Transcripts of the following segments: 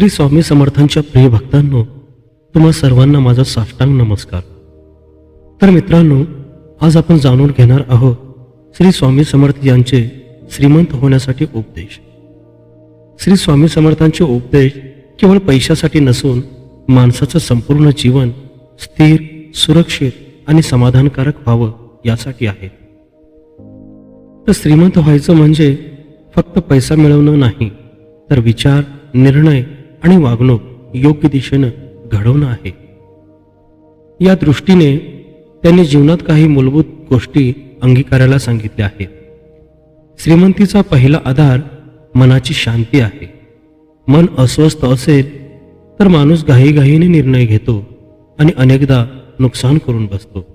श्री स्वामी समर्थांच्या प्रिय भक्तांनो तुम्हा सर्वांना माझा साष्टांग नमस्कार. तर मित्रांनो आज आपण जाणून घेणार आहोत श्री स्वामी समर्थ यांचे श्रीमंत होण्यासाठी उपदेश. श्री स्वामी समर्थांचे उपदेश केवळ पैशासाठी नसून माणसाचं संपूर्ण जीवन स्थिर सुरक्षित आणि समाधानकारक व्हावं यासाठी आहे. तर श्रीमंत व्हायचं म्हणजे फक्त पैसा मिळवणं नाही तर विचार निर्णय आणि वागणूक योग्य दिशेनं घडवणं आहे. या दृष्टीने त्यांनी जीवनात काही मूलभूत गोष्टी अंगीकारायला सांगितल्या आहेत. श्रीमंतीचा पहिला आधार मनाची शांती आहे. मन अस्वस्थ असेल तर माणूस घाईघाईने निर्णय घेतो आणि अनेकदा नुकसान करून बसतो.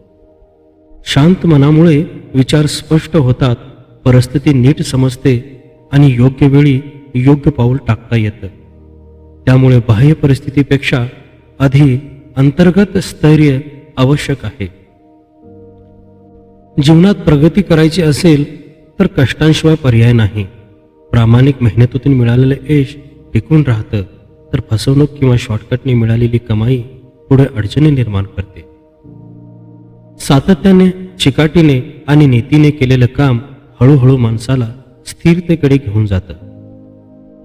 शांत मनामुळे विचार स्पष्ट होतात परिस्थिती नीट समजते आणि योग्य वेळी योग्य पाऊल टाकता येतं. त्यामुळे बाह्य परिस्थितीपेक्षा आधी अंतर्गत स्थैर्य आवश्यक आहे. जीवनात प्रगती करायची असेल तर कष्टांशिवाय पर्याय नाही. प्रामाणिक मेहनतीतून मिळालेलं यश टिकून राहतं तर फसवणूक किंवा शॉर्टकटने मिळालेली कमाई पुढे अडचणी निर्माण करते. सातत्याने चिकाटीने आणि नीतीने केलेलं काम हळूहळू माणसाला स्थिरतेकडे घेऊन जातं.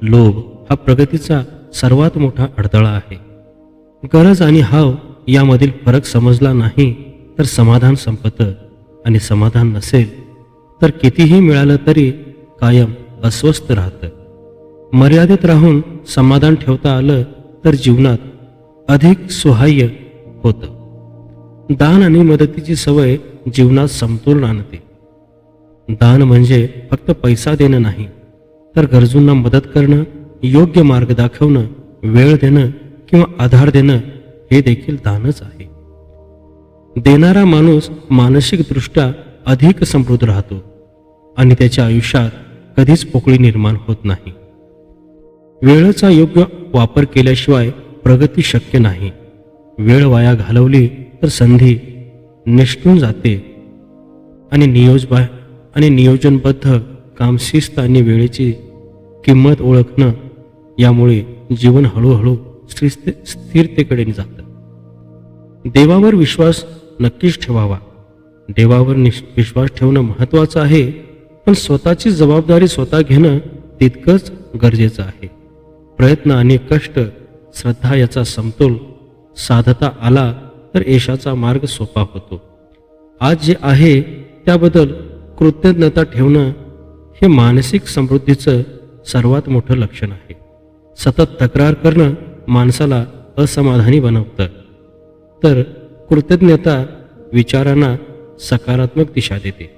लोभ हा प्रगतीचा सर्वात मोठा अडथळा आहे. गरज आणि हाव यामधील फरक समजला नाही तर समाधान संपतं आणि समाधान नसेल तर कितीही मिळालं तरी कायम अस्वस्थ राहतं. मर्यादेत राहून समाधान ठेवता आलं तर जीवनात अधिक सुहाय्य होतं. दान आणि मदतीची सवय जीवनात समतोल आणते. दान म्हणजे फक्त पैसा देणं नाही तर गरजूंना मदत करणं योग्य मार्ग दाखवणं वेळ देणं किंवा आधार देणं हे देखील दानच आहे. देणारा माणूस मानसिकदृष्ट्या अधिक समृद्ध राहतो आणि त्याच्या आयुष्यात कधीच पोकळी निर्माण होत नाही. वेळेचा योग्य वापर केल्याशिवाय प्रगती शक्य नाही. वेळ वाया घालवली तर संधी निष्ठून जाते आणि नियोजबा आणि नियोजनबद्ध काम शिस्त आणि वेळेची किंमत ओळखणं यामुळे जीवन हळूहळू स्थिरतेकडे जातं. देवावर विश्वास नक्कीच ठेवावा. देवावर विश्वास ठेवणं महत्त्वाचं आहे पण स्वतःची जबाबदारी स्वतः घेणं तितकंच गरजेचं आहे. प्रयत्न आणि कष्ट श्रद्धा याचा समतोल साधता आला तर यशाचा मार्ग सोपा होतो. आज जे आहे त्याबद्दल कृतज्ञता ठेवणं हे मानसिक समृद्धीचं सर्वात मोठं लक्षण आहे. सतत तक्रार करणं माणसाला असमाधानी बनवतं. तर कृतज्ञता विचारांना सकारात्मक दिशा देते.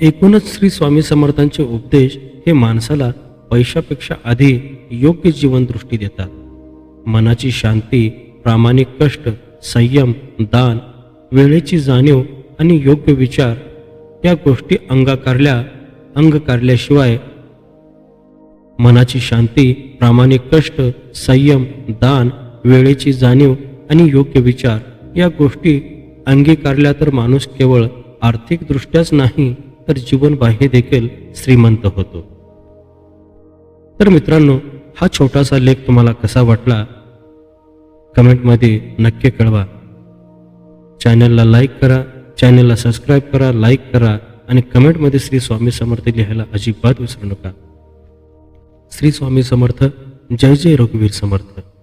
एकूणच श्री स्वामी समर्थांचे उपदेश हे माणसाला पैशापेक्षा आधी योग्य जीवनदृष्टी देतात. मनाची शांती प्रामाणिक कष्ट संयम दान वेळेची जाणीव आणि योग्य विचार या गोष्टी अंगाकारल्या अंगकारल्याशिवाय मनाची शांती प्रामाणिक कष्ट संयम दान वेळेची जाणीव आणि योग्य विचार या गोष्टी अंगीकारल्या तर माणूस केवळ आर्थिकदृष्ट्याच नाही तर जीवनबाह्य देखील श्रीमंत होतो. तर मित्रांनो हा छोटासा लेख तुम्हाला कसा वाटला? कमेंटमध्ये नक्की कळवा. चॅनलला लाईक करा चॅनलला सबस्क्राईब करा लाईक करा आणि कमेंटमध्ये श्री स्वामी समर्थ लिहायला अजिबात विसरू नका. श्री स्वामी समर्थ जय जय रघुवीर समर्थ.